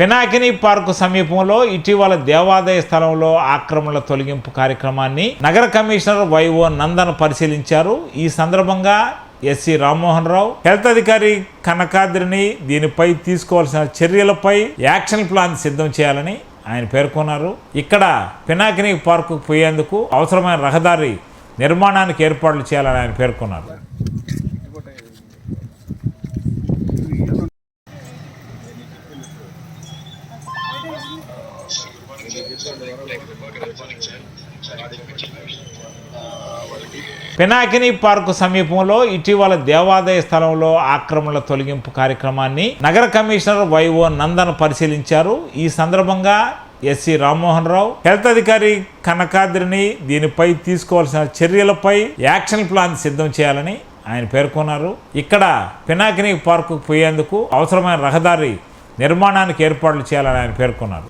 Pinakini park సమీపంలో ఇటీవల దేవాదాయ స్థలంలో ఆక్రమణల తొలగింపు కార్యక్రమాన్ని నగర కమిషనర్ వైఓ నందన్ పరిశీలించారు. ఈ సందర్భంగా ఎస్సీ రామ్మోహన్ రావు హెల్త్ అధికారి కనకాద్రిని దీనిపై తీసుకోవాల్సిన చర్యలపై యాక్షన్ ప్లాన్ సిద్ధం చేయాలని ఆయన పేర్కొన్నారు. ఇక్కడ పినాకిని పార్కు పోయేందుకు అవసరమైన రహదారి నిర్మాణానికి ఏర్పాట్లు చేయాలని ఆయన పేర్కొన్నారు. పినాకిని పార్కు సమీపంలో ఇటీవల దేవాదాయ స్థలంలో ఆక్రమణల తొలగింపు కార్యక్రమాన్ని నగర కమిషనర్ వైఓ నందన్ పరిశీలించారు. ఈ సందర్భంగా ఎస్సీ రామ్మోహన్ రావు హెల్త్ అధికారి కనకాద్రిని దీనిపై తీసుకోవాల్సిన చర్యలపై యాక్షన్ ప్లాన్ సిద్ధం చేయాలని ఆయన పేర్కొన్నారు. ఇక్కడ పినాకిని పార్కు పోయేందుకు అవసరమైన రహదారి నిర్మాణానికి ఏర్పాట్లు చేయాలని ఆయన పేర్కొన్నారు.